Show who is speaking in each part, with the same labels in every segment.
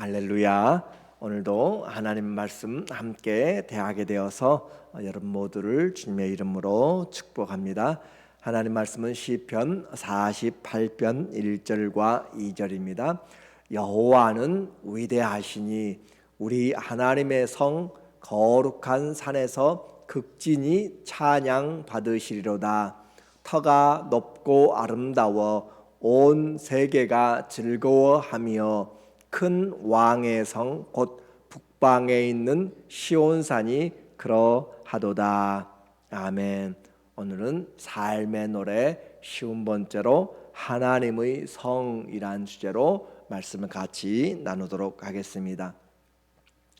Speaker 1: 할렐루야. 오늘도 하나님 말씀 함께 대하게 되어서 여러분 모두를 주님의 이름으로 축복합니다. 하나님 말씀은 시편 48편 1절과 2절입니다. 여호와는 위대하시니 우리 하나님의 성 거룩한 산에서 극진히 찬양 받으시리로다. 터가 높고 아름다워 온 세계가 즐거워하며 큰 왕의 성 곧 북방에 있는 시온산이 그러하도다. 아멘. 오늘은 삶의 노래 쉬운 번째로 하나님의 성이란 주제로 말씀을 같이 나누도록 하겠습니다.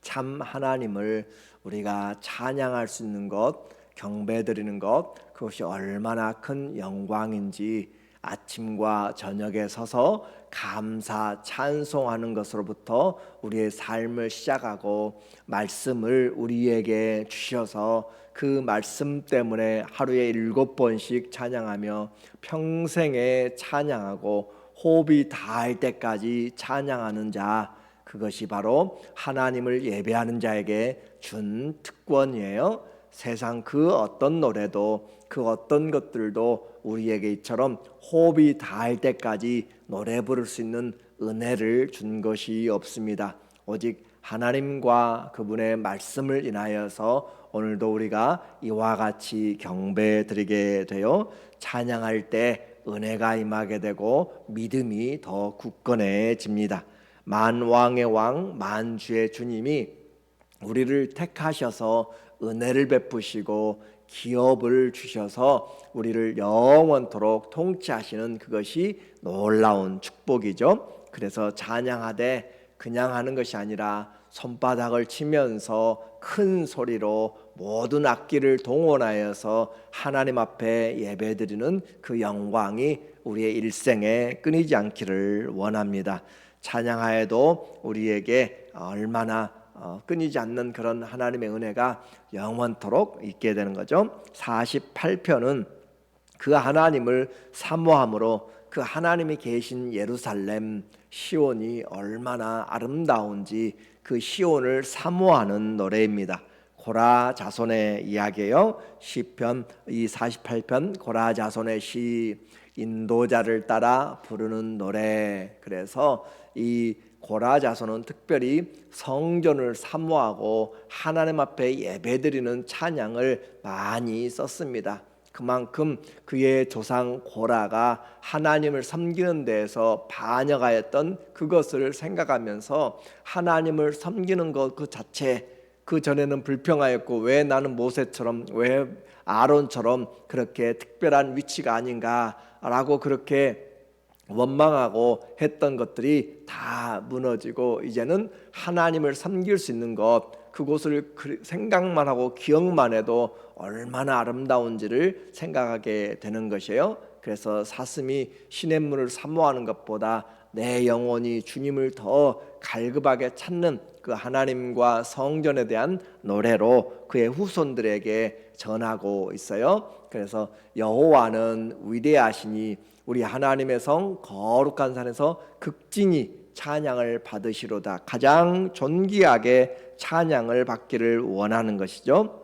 Speaker 1: 참 하나님을 우리가 찬양할 수 있는 것, 경배드리는 것, 그것이 얼마나 큰 영광인지 아침과 저녁에 서서 감사 찬송하는 것으로부터 우리의 삶을 시작하고 말씀을 우리에게 주셔서 그 말씀 때문에 하루에 일곱 번씩 찬양하며 평생에 찬양하고 호흡이 다할 때까지 찬양하는 자 그것이 바로 하나님을 예배하는 자에게 준 특권이에요. 세상 그 어떤 노래도 그 어떤 것들도 우리에게 이처럼 호흡이 닿을 때까지 노래 부를 수 있는 은혜를 준 것이 없습니다. 오직 하나님과 그분의 말씀을 인하여서 오늘도 우리가 이와 같이 경배 드리게 되어 찬양할 때 은혜가 임하게 되고 믿음이 더 굳건해집니다. 만 왕의 왕 만 주의 주님이 우리를 택하셔서 은혜를 베푸시고 기업을 주셔서 우리를 영원토록 통치하시는 그것이 놀라운 축복이죠. 그래서 찬양하되 그냥 하는 것이 아니라 손바닥을 치면서 큰 소리로 모든 악기를 동원하여서 하나님 앞에 예배드리는 그 영광이 우리의 일생에 끊이지 않기를 원합니다. 찬양하에도 우리에게 얼마나 어, 끊이지 않는 그런 하나님의 은혜가 영원토록 있게 되는 거죠. 48편은 그 하나님을 사모함으로 그 하나님이 계신 예루살렘 시온이 얼마나 아름다운지 그 시온을 사모하는 노래입니다. 고라 자손의 이야기예요. 시편 이 48편 고라 자손의 시 인도자를 따라 부르는 노래. 그래서 이 고라 자손은 특별히 성전을 사모하고 하나님 앞에 예배드리는 찬양을 많이 썼습니다. 그만큼 그의 조상 고라가 하나님을 섬기는 데에서 반역하였던 그것을 생각하면서 하나님을 섬기는 것 그 자체 그 전에는 불평하였고 왜 나는 모세처럼 왜 아론처럼 그렇게 특별한 위치가 아닌가라고 그렇게 원망하고 했던 것들이 다 무너지고 이제는 하나님을 섬길 수 있는 것 그곳을 생각만 하고 기억만 해도 얼마나 아름다운지를 생각하게 되는 것이에요. 그래서 사슴이 시냇물을 사모하는 것보다 내 영혼이 주님을 더 갈급하게 찾는 그 하나님과 성전에 대한 노래로 그의 후손들에게 전하고 있어요. 그래서 여호와는 위대하시니 우리 하나님의 성 거룩한 산에서 극진히 찬양을 받으시로다. 가장 존귀하게 찬양을 받기를 원하는 것이죠.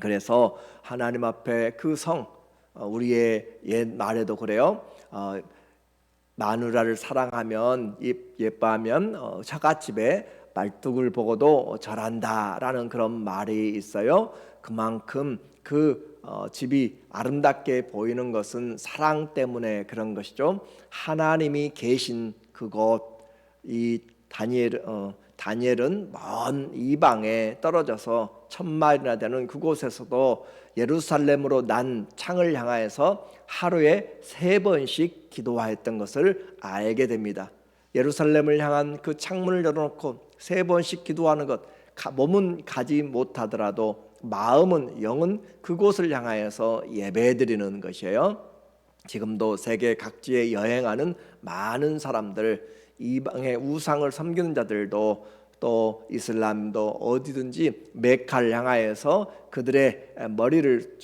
Speaker 1: 그래서 하나님 앞에 그 성, 어, 우리의 옛 말에도 그래요. 어, 마누라를 사랑하면 예뻐하면 어, 처갓집에 말뚝을 보고도 절한다라는 그런 말이 있어요. 그만큼 그 어, 집이 아름답게 보이는 것은 사랑 때문에 그런 것이죠. 하나님이 계신 그곳 이 다니엘 어, 다니엘은 먼 이방에 떨어져서 천마일이나 되는 그곳에서도 예루살렘으로 난 창을 향하여서 하루에 세 번씩 기도하였던 것을 알게 됩니다. 예루살렘을 향한 그 창문을 열어놓고 세 번씩 기도하는 것 몸은 가지 못하더라도 마음은 영은 그곳을 향하여서 예배드리는 것이에요. 지금도 세계 각지에 여행하는 많은 사람들 이방의 우상을 섬기는 자들도 또 이슬람도 어디든지 메카를 향하여서 그들의 머리를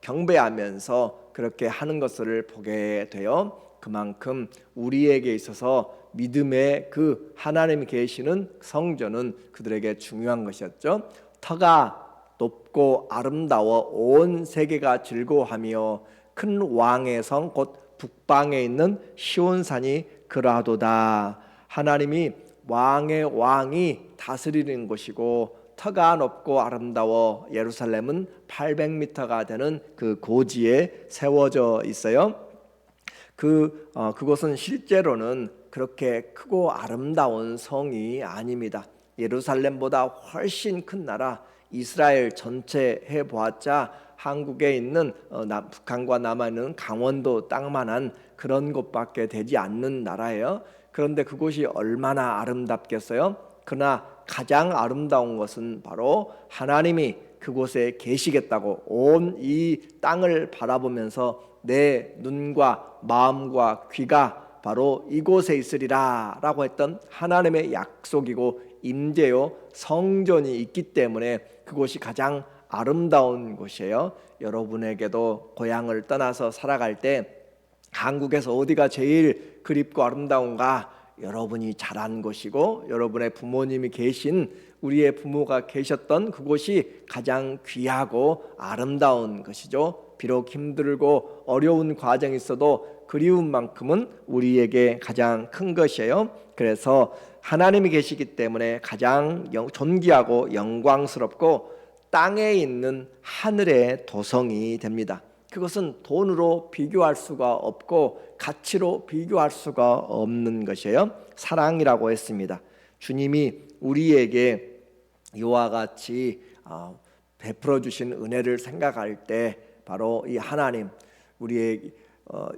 Speaker 1: 경배하면서 그렇게 하는 것을 보게 되어 그만큼 우리에게 있어서 믿음의 그 하나님이 계시는 성전은 그들에게 중요한 것이었죠. 터가 높고 아름다워 온 세계가 즐거워하며 큰 왕의 성 곧 북방에 있는 시온산이 그러하도다. 하나님이 왕의 왕이 다스리는 곳이고 터가 높고 아름다워 예루살렘은 800m가 되는 그 고지에 세워져 있어요. 그 어, 그곳은 실제로는 그렇게 크고 아름다운 성이 아닙니다. 예루살렘보다 훨씬 큰 나라 이스라엘 전체 해 보았자 한국에 있는 어, 남, 북한과 있는 강원도 땅만한 그런 곳밖에 되지 않는 나라예요. 그런데 그곳이 얼마나 아름답겠어요? 그러나 가장 아름다운 것은 바로 하나님이 그곳에 계시겠다고 온 이 땅을 바라보면서 내 눈과 마음과 귀가 바로 이곳에 있으리라라고 했던 하나님의 약속이고 임재요 성전이 있기 때문에 그곳이 가장 아름다운 곳이에요. 여러분에게도 고향을 떠나서 살아갈 때 한국에서 어디가 제일 그립고 아름다운가? 여러분이 자란 곳이고 여러분의 부모님이 계신 우리의 부모가 계셨던 그곳이 가장 귀하고 아름다운 것이죠. 비록 힘들고 어려운 과정이 있어도 그리운 만큼은 우리에게 가장 큰 것이에요. 그래서 하나님이 계시기 때문에 가장 영- 존귀하고 영광스럽고 땅에 있는 하늘의 도성이 됩니다. 그것은 돈으로 비교할 수가 없고 가치로 비교할 수가 없는 것이에요. 사랑이라고 했습니다. 주님이 우리에게 이와 같이 어, 베풀어 주신 은혜를 생각할 때 바로 이 하나님 우리의 어,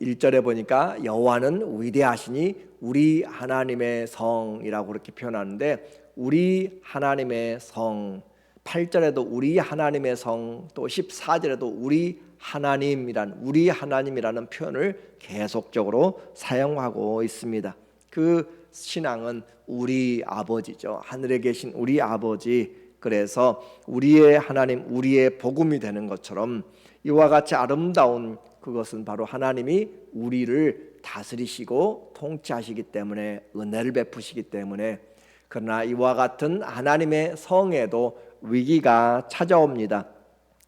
Speaker 1: 1절에 보니까 여호와는 위대하시니 우리 하나님의 성이라고 그렇게 표현하는데 우리 하나님의 성 8절에도 우리 하나님의 성 또 14절에도 우리 하나님이란 우리 하나님이라는 표현을 계속적으로 사용하고 있습니다. 그 신앙은 우리 아버지죠. 하늘에 계신 우리 아버지. 그래서 우리의 하나님, 우리의 복음이 되는 것처럼 이와 같이 아름다운 그것은 바로 하나님이 우리를 다스리시고 통치하시기 때문에 은혜를 베푸시기 때문에 그러나 이와 같은 하나님의 성에도 위기가 찾아옵니다.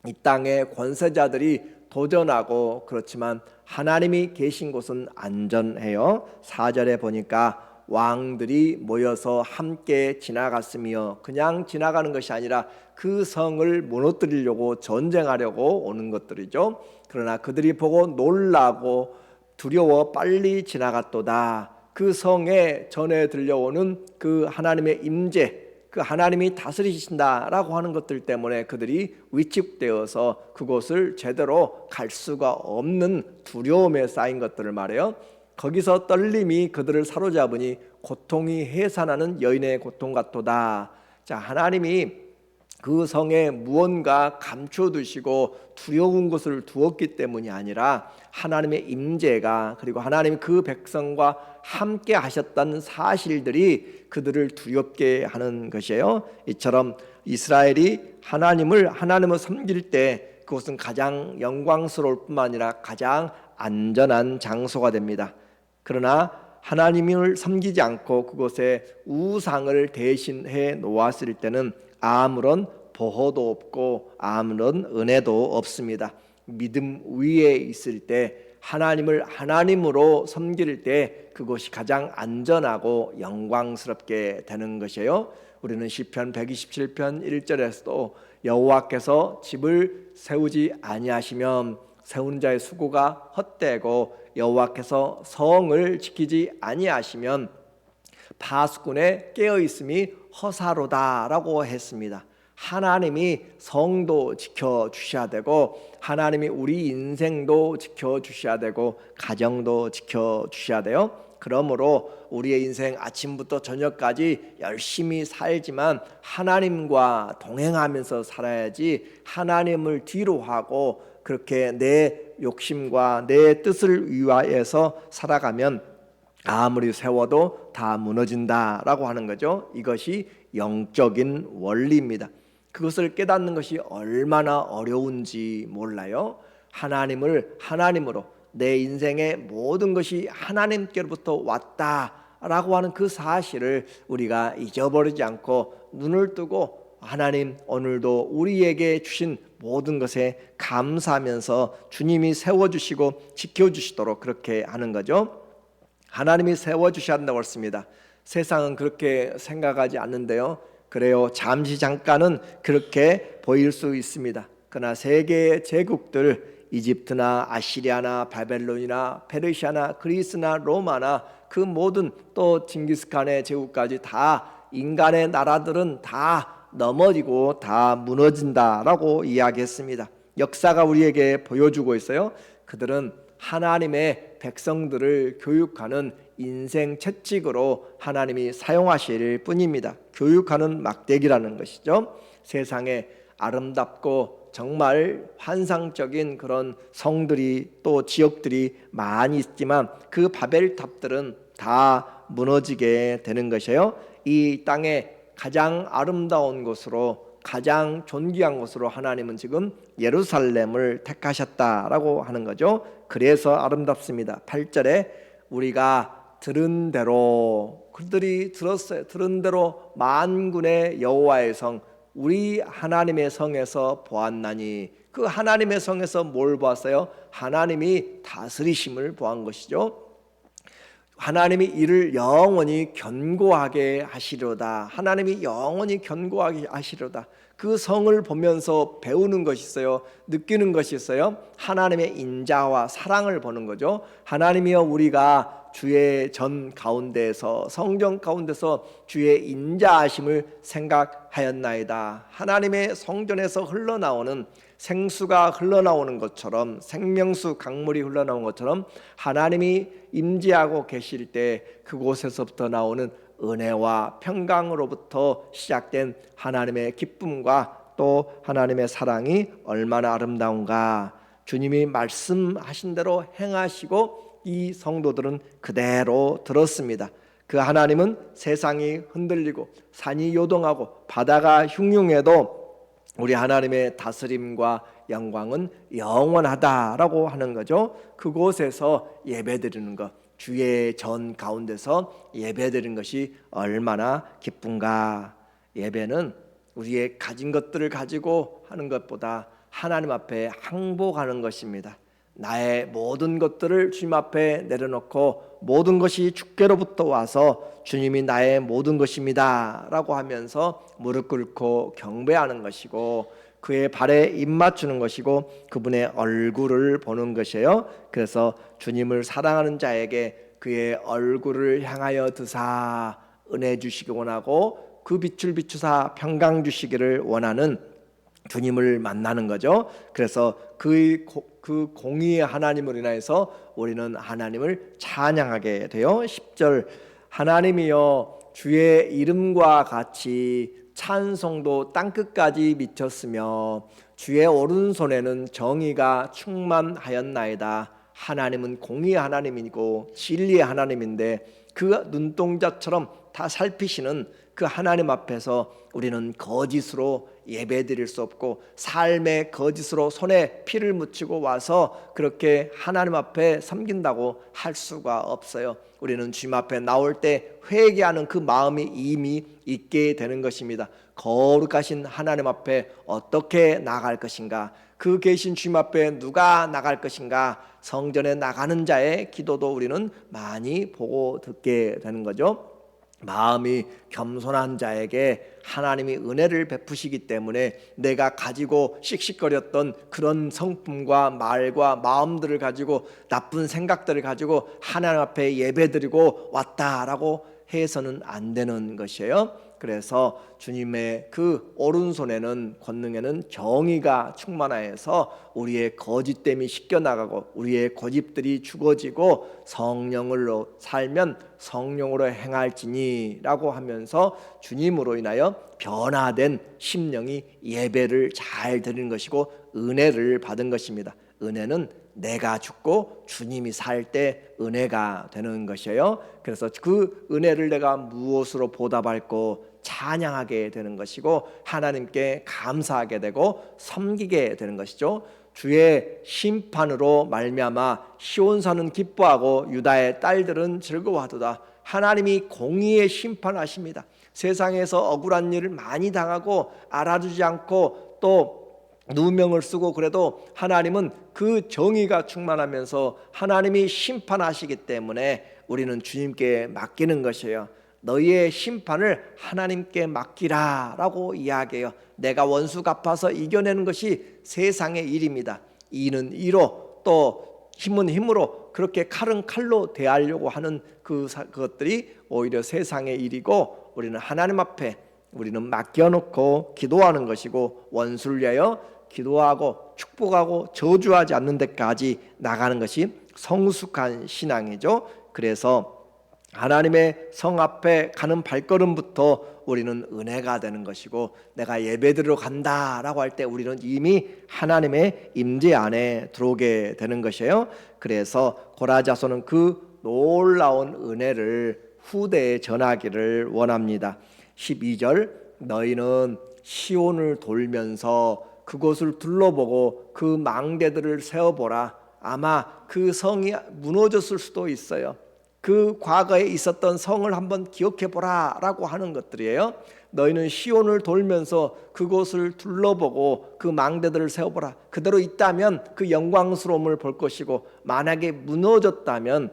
Speaker 1: 이 땅의 권세자들이 도전하고 그렇지만 하나님이 계신 곳은 안전해요. 4절에 보니까 왕들이 모여서 함께 지나갔으며 그냥 지나가는 것이 아니라 그 성을 무너뜨리려고 전쟁하려고 오는 것들이죠. 그러나 그들이 보고 놀라고 두려워 빨리 지나갔도다. 그 성에 전해 들려오는 그 하나님의 임재 그 하나님이 다스리신다라고 하는 것들 때문에 그들이 위축되어서 그곳을 제대로 갈 수가 없는 두려움에 쌓인 것들을 말해요. 거기서 떨림이 그들을 사로잡으니 고통이 해산하는 여인의 고통 같도다. 자, 하나님이 그 성에 무언가 감춰두시고 두려운 것을 두었기 때문이 아니라 하나님의 임재가 그리고 하나님 그 백성과 함께 하셨다는 사실들이 그들을 두렵게 하는 것이에요. 이처럼 이스라엘이 하나님을 하나님을 섬길 때 그것은 가장 영광스러울 뿐만 아니라 가장 안전한 장소가 됩니다. 그러나 하나님을 섬기지 않고 그곳에 우상을 대신해 놓았을 때는 아무런 보호도 없고 아무런 은혜도 없습니다. 믿음 위에 있을 때 하나님을 하나님으로 섬길 때 그것이 가장 안전하고 영광스럽게 되는 것이에요. 우리는 시편 127편 1절에서도 여호와께서 집을 세우지 아니하시면 세운 자의 수고가 헛되고 여호와께서 성을 지키지 아니하시면 파수꾼의 깨어 있음이 허사로다라고 했습니다. 하나님이 성도 지켜 주셔야 되고 하나님이 우리 인생도 지켜 주셔야 되고 가정도 지켜 주셔야 돼요. 그러므로 우리의 인생 아침부터 저녁까지 열심히 살지만 하나님과 동행하면서 살아야지 하나님을 뒤로 하고 그렇게 내 욕심과 내 뜻을 위하여서 살아가면 아무리 세워도 다 무너진다라고 하는 거죠. 이것이 영적인 원리입니다. 그것을 깨닫는 것이 얼마나 어려운지 몰라요. 하나님을 하나님으로 내 인생의 모든 것이 하나님께로부터 라고 하는 그 사실을 우리가 잊어버리지 않고 눈을 뜨고 하나님 오늘도 우리에게 주신 모든 것에 감사하면서 주님이 세워주시고 지켜주시도록 그렇게 하는 거죠. 하나님이 세워주셔야 한다고 했습니다. 세상은 그렇게 생각하지 않는데요. 그래요. 잠시 잠깐은 그렇게 보일 수 있습니다. 그러나 세계의 제국들 이집트나 아시리아나 바벨론이나 페르시아나 그리스나 로마나 그 모든 또 징기스칸의 제국까지 다 인간의 나라들은 다 넘어지고 다 무너진다라고 이야기했습니다. 역사가 우리에게 보여주고 있어요. 그들은 하나님의 백성들을 교육하는 인생 채찍으로 하나님이 사용하실 뿐입니다. 교육하는 막대기라는 것이죠. 세상에 아름답고 정말 환상적인 그런 성들이 또 지역들이 많이 있지만 그 바벨탑들은 다 무너지게 되는 것이에요. 이 땅에 가장 아름다운 곳으로 가장 존귀한 곳으로 하나님은 지금 예루살렘을 택하셨다라고 하는 거죠. 그래서 아름답습니다. 8절에 우리가 들은 대로 그들이 들었어요. 들은 대로 만군의 여호와의 성 우리 하나님의 성에서 보았나니 그 하나님의 성에서 뭘 보았어요? 하나님이 다스리심을 보한 것이죠. 하나님이 이를 영원히 견고하게 하시려다. 하나님이 영원히 견고하게 하시려다. 그 성을 보면서 배우는 것이 있어요. 느끼는 것이 있어요. 하나님의 인자와 사랑을 보는 거죠. 하나님이여 우리가 주의 전 가운데서 성경 가운데서 주의 인자하심을 생각하였나이다. 하나님의 성전에서 흘러나오는 생수가 흘러나오는 것처럼 생명수 강물이 흘러나오는 것처럼 하나님이 임재하고 계실 때 그곳에서부터 나오는 은혜와 평강으로부터 시작된 하나님의 기쁨과 또 하나님의 사랑이 얼마나 아름다운가 주님이 말씀하신 대로 행하시고 이 성도들은 그대로 들었습니다. 그 하나님은 세상이 흔들리고 산이 요동하고 바다가 흉흉해도 우리 하나님의 다스림과 영광은 영원하다라고 하는 거죠. 그곳에서 예배드리는 것, 주의 전 가운데서 예배드리는 것이 얼마나 기쁜가. 예배는 우리의 가진 것들을 가지고 하는 것보다 하나님 앞에 항복하는 것입니다. 나의 모든 것들을 주님 앞에 내려놓고 모든 것이 주께로부터 와서 주님이 나의 모든 것입니다라고 하면서 무릎 꿇고 경배하는 것이고 그의 발에 입 맞추는 것이고 그분의 얼굴을 보는 것이에요. 그래서 주님을 사랑하는 자에게 그의 얼굴을 향하여 드사 은혜 주시기 원하고 그 빛을 비추사 평강 주시기를 원하는 주님을 만나는 거죠. 그래서 그, 그 공의의 하나님을 인하여서 우리는 하나님을 찬양하게 돼요. 10절 하나님이여 주의 이름과 같이 찬송도 땅끝까지 미쳤으며 주의 오른손에는 정의가 충만하였나이다. 하나님은 공의의 하나님이고 진리의 하나님인데 그 눈동자처럼 다 살피시는 그 하나님 앞에서 우리는 거짓으로 예배드릴 수 없고 삶의 거짓으로 손에 피를 묻히고 와서 그렇게 하나님 앞에 섬긴다고 할 수가 없어요. 우리는 주님 앞에 나올 때 회개하는 그 마음이 이미 있게 되는 것입니다. 거룩하신 하나님 앞에 어떻게 나갈 것인가? 그 계신 주님 앞에 누가 나갈 것인가? 성전에 나가는 자의 기도도 우리는 많이 보고 듣게 되는 거죠. 마음이 겸손한 자에게 하나님이 은혜를 베푸시기 때문에 내가 가지고 씩씩거렸던 그런 성품과 말과 마음들을 가지고 나쁜 생각들을 가지고 하나님 앞에 예배드리고 왔다라고 해서는 안 되는 것이에요. 그래서 주님의 그 오른손에는 권능에는 정의가 충만하여서 우리의 거짓됨이 씻겨나가고 우리의 고집들이 죽어지고 성령으로 살면 성령으로 행할지니라고 하면서 주님으로 인하여 변화된 심령이 예배를 잘 드리는 것이고 은혜를 받은 것입니다. 은혜는 내가 죽고 주님이 살 때 은혜가 되는 것이에요. 그래서 그 은혜를 내가 무엇으로 보답할고 찬양하게 되는 것이고 하나님께 감사하게 되고 섬기게 되는 것이죠. 주의 심판으로 말미암아 시온산은 기뻐하고 유다의 딸들은 즐거워하도다. 하나님이 공의의 심판하십니다. 세상에서 억울한 일을 많이 당하고 알아주지 않고 또 누명을 쓰고 그래도 하나님은 그 정의가 충만하면서 하나님이 심판하시기 때문에 우리는 주님께 맡기는 것이에요. 너희의 심판을 하나님께 맡기라라고 이야기해요. 내가 원수 갚아서 이겨내는 것이 세상의 일입니다. 이는 이로 또 힘은 힘으로 그렇게 칼은 칼로 대하려고 하는 그 사- 그것들이 오히려 세상의 일이고 우리는 하나님 앞에 우리는 맡겨놓고 기도하는 것이고 원수를 위하여 기도하고 축복하고 저주하지 않는 데까지 나가는 것이 성숙한 신앙이죠. 그래서 하나님의 성 앞에 가는 발걸음부터 우리는 은혜가 되는 것이고 내가 예배드리러 간다라고 할 때 우리는 이미 하나님의 임재 안에 들어오게 되는 것이에요. 그래서 고라자손은 그 놀라운 은혜를 후대에 전하기를 원합니다. 12절 너희는 시온을 돌면서 그곳을 둘러보고 그 망대들을 세어보라. 아마 그 성이 무너졌을 수도 있어요. 그 과거에 있었던 성을 한번 기억해 보라라고 하는 것들이에요. 너희는 시온을 돌면서 그곳을 둘러보고 그 망대들을 세워보라. 그대로 있다면 그 영광스러움을 볼 것이고 만약에 무너졌다면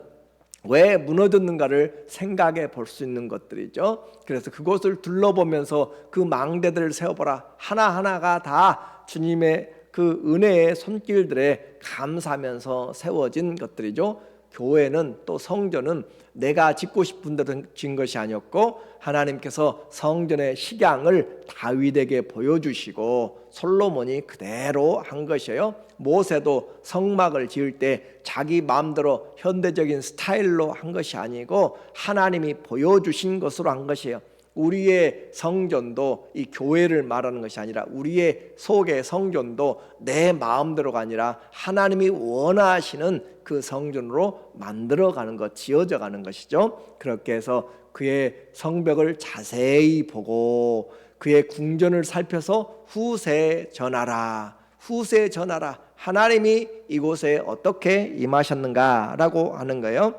Speaker 1: 왜 무너졌는가를 생각해 볼 수 있는 것들이죠. 그래서 그곳을 둘러보면서 그 망대들을 세워보라. 하나하나가 다 주님의 그 은혜의 손길들에 감사하면서 세워진 것들이죠. 교회는 또 성전은 내가 짓고 싶은 대로 진 것이 아니었고 하나님께서 성전의 식양을 다윗에게 보여주시고 솔로몬이 그대로 한 것이에요. 모세도 성막을 지을 때 자기 마음대로 현대적인 스타일로 한 것이 아니고 하나님이 보여주신 것으로 한 것이에요. 우리의 성전도 이 교회를 말하는 것이 아니라 우리의 속의 성전도 내 마음대로가 아니라 하나님이 원하시는 그 성전으로 만들어 가는 것, 지어져 가는 것이죠. 그렇게 해서 그의 성벽을 자세히 보고 그의 궁전을 살펴서 후세에 전하라. 후세에 전하라. 하나님이 이곳에 어떻게 임하셨는가라고 하는 거예요.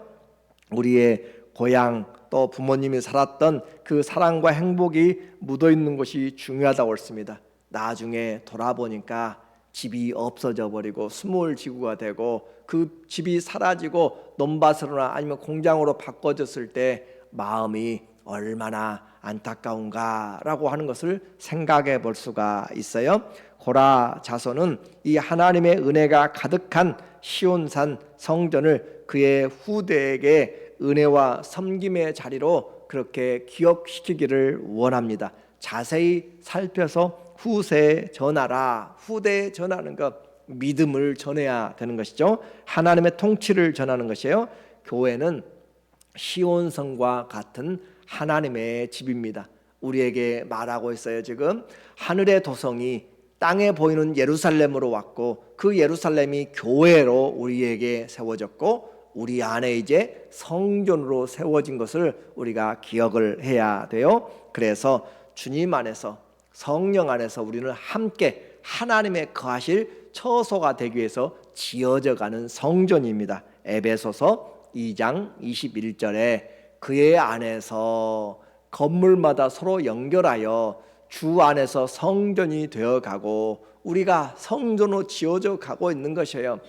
Speaker 1: 우리의 고향 또 부모님이 살았던 그 사랑과 행복이 묻어 있는 것이 중요하다고 했습니다. 나중에 돌아보니까 집이 없어져 버리고 스몰 지구가 되고 그 집이 사라지고 논밭으로나 아니면 공장으로 바꿔졌을 때 마음이 얼마나 안타까운가라고 하는 것을 생각해 볼 수가 있어요. 고라 자손은 이 하나님의 은혜가 가득한 시온산 성전을 그의 후대에게 은혜와 섬김의 자리로 그렇게 기억시키기를 원합니다. 자세히 살펴서 후세에 전하라. 후대에 전하는 것 믿음을 전해야 되는 것이죠. 하나님의 통치를 전하는 것이에요. 교회는 시온성과 같은 하나님의 집입니다. 우리에게 말하고 있어요. 지금 하늘의 도성이 땅에 보이는 예루살렘으로 왔고 그 예루살렘이 교회로 우리에게 세워졌고 우리 안에 이제 성전으로 세워진 것을 우리가 기억을 해야 돼요. 그래서 주님 안에서 성령 안에서 우리는 함께 하나님의 거하실 처소가 되기 위해서 지어져 가는 성전입니다. 에베소서 2장 21절에 그의 안에서 건물마다 서로 연결하여 주 안에서 성전이 되어 가고 우리가 성전으로 지어져 가고 있는 것이에요.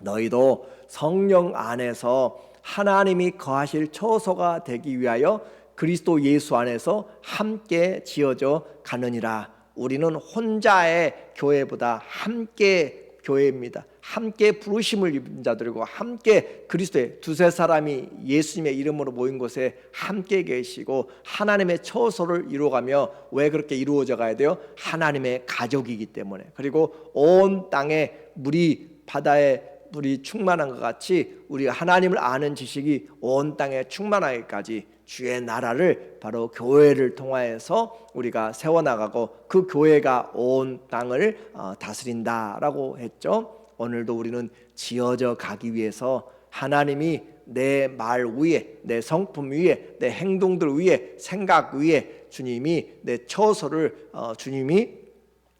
Speaker 1: 너희도 성령 안에서 하나님이 거하실 처소가 되기 위하여 그리스도 예수 안에서 함께 지어져 가느니라. 우리는 혼자의 교회보다 함께 교회입니다. 함께 부르심을 입은 자들이고 함께 그리스도의 두세 사람이 예수님의 이름으로 모인 곳에 함께 계시고 하나님의 처소를 이루어가며 왜 그렇게 이루어져 가야 돼요? 하나님의 가족이기 때문에 그리고 온 땅에 물이 바다에 물이 충만한 것 같이 우리 하나님을 아는 지식이 온 땅에 충만하기까지 주의 나라를 바로 교회를 통하여서 우리가 세워나가고 그 교회가 온 땅을 어, 다스린다라고 했죠. 오늘도 우리는 지어져 가기 위해서 하나님이 내 말 위에, 내 성품 위에, 내 행동들 위에, 생각 위에 주님이 내 처소를 어, 주님이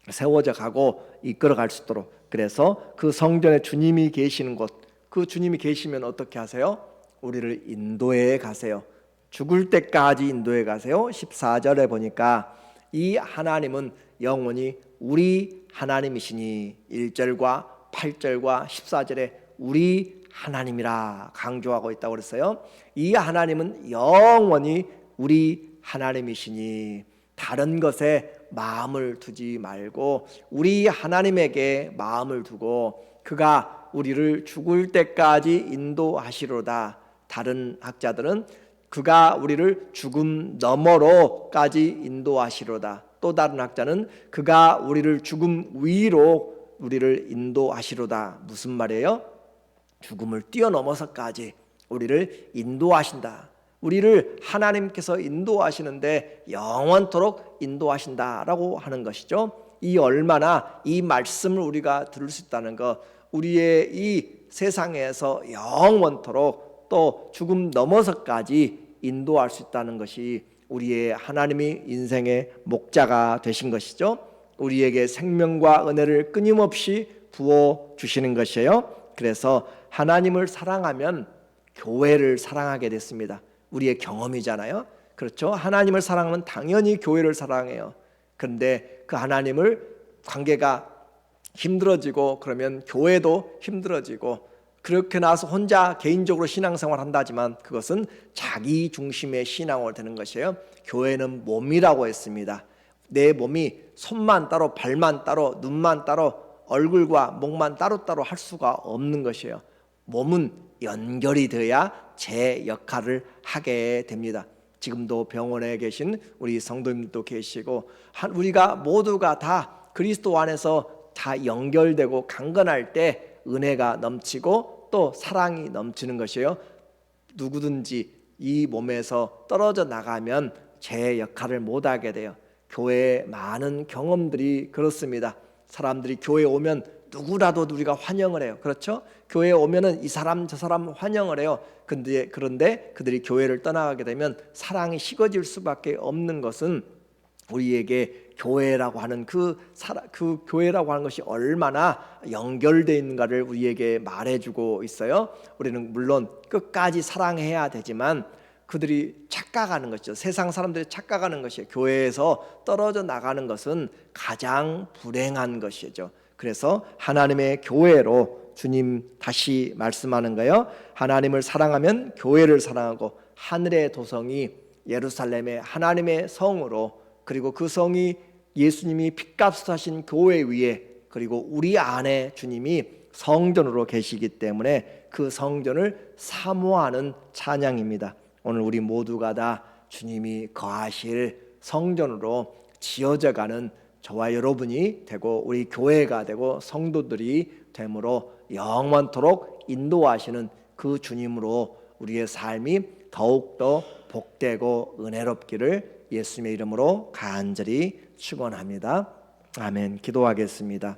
Speaker 1: 세워져 가고 이끌어 갈 수 있도록 그래서 그 성전에 주님이 계시는 곳, 그 주님이 계시면 어떻게 하세요? 우리를 인도해 가세요. 죽을 때까지 인도해 가세요. 14절에 보니까 이 하나님은 영원히 우리 하나님이시니 1절과 8절과 14절에 우리 하나님이라 강조하고 있다고 그랬어요. 이 하나님은 영원히 우리 하나님이시니 다른 것에 마음을 두지 말고 우리 하나님에게 마음을 두고 그가 우리를 죽을 때까지 인도하시로다. 다른 학자들은 그가 우리를 죽음 너머로까지 인도하시로다. 또 다른 학자는 그가 우리를 죽음 위로 우리를 인도하시로다. 무슨 말이에요? 죽음을 뛰어넘어서까지 우리를 인도하신다. 우리를 하나님께서 인도하시는데 영원토록 인도하신다라고 하는 것이죠. 이 얼마나 이 말씀을 우리가 들을 수 있다는 것, 우리의 이 세상에서 영원토록 또 죽음 넘어서까지 인도할 수 있다는 것이 우리의 하나님이 인생의 목자가 되신 것이죠. 우리에게 생명과 은혜를 끊임없이 부어 주시는 것이에요. 그래서 하나님을 사랑하면 교회를 사랑하게 됐습니다. 우리의 경험이잖아요. 그렇죠? 하나님을 사랑하면 당연히 교회를 사랑해요. 그런데 그 하나님을 관계가 힘들어지고 그러면 교회도 힘들어지고 그렇게 나서 혼자 개인적으로 신앙생활 한다지만 그것은 자기 중심의 신앙으로 되는 것이에요. 교회는 몸이라고 했습니다. 내 몸이 손만 따로 발만 따로 눈만 따로 얼굴과 목만 따로따로 할 수가 없는 것이에요. 몸은 연결이 되어야 제 역할을 하게 됩니다. 지금도 병원에 계신 우리 성도님도 계시고 한 우리가 모두가 다 그리스도 안에서 다 연결되고 강건할 때 은혜가 넘치고 또 사랑이 넘치는 것이에요. 누구든지 이 몸에서 떨어져 나가면 제 역할을 못 하게 돼요. 교회의 많은 경험들이 그렇습니다. 사람들이 교회 오면 누구라도 우리가 환영을 해요. 그렇죠? 교회에 오면은 이 사람 저 사람 환영을 해요. 근데 그런데 그들이 교회를 떠나가게 되면 사랑이 식어질 수밖에 없는 것은 우리에게 교회라고 하는 그, 사라, 그 교회라고 하는 것이 얼마나 연결되어 있는가를 우리에게 말해주고 있어요. 우리는 물론 끝까지 사랑해야 되지만 그들이 착각하는 것이죠. 세상 사람들이 착각하는 것이에요. 교회에서 떨어져 나가는 것은 가장 불행한 것이죠. 그래서 하나님의 교회로 주님 다시 말씀하는 거예요. 하나님을 사랑하면 교회를 사랑하고 하늘의 도성이 예루살렘의 하나님의 성으로 그리고 그 성이 예수님이 핏값을 하신 교회 위에 그리고 우리 안에 주님이 성전으로 계시기 때문에 그 성전을 사모하는 찬양입니다. 오늘 우리 모두가 다 주님이 거하실 성전으로 지어져 가는 저와 여러분이 되고 우리 교회가 되고 성도들이 되므로 영원토록 인도하시는 그 주님으로 우리의 삶이 더욱더 복되고 은혜롭기를 예수님의 이름으로 간절히 축원합니다. 아멘. 기도하겠습니다.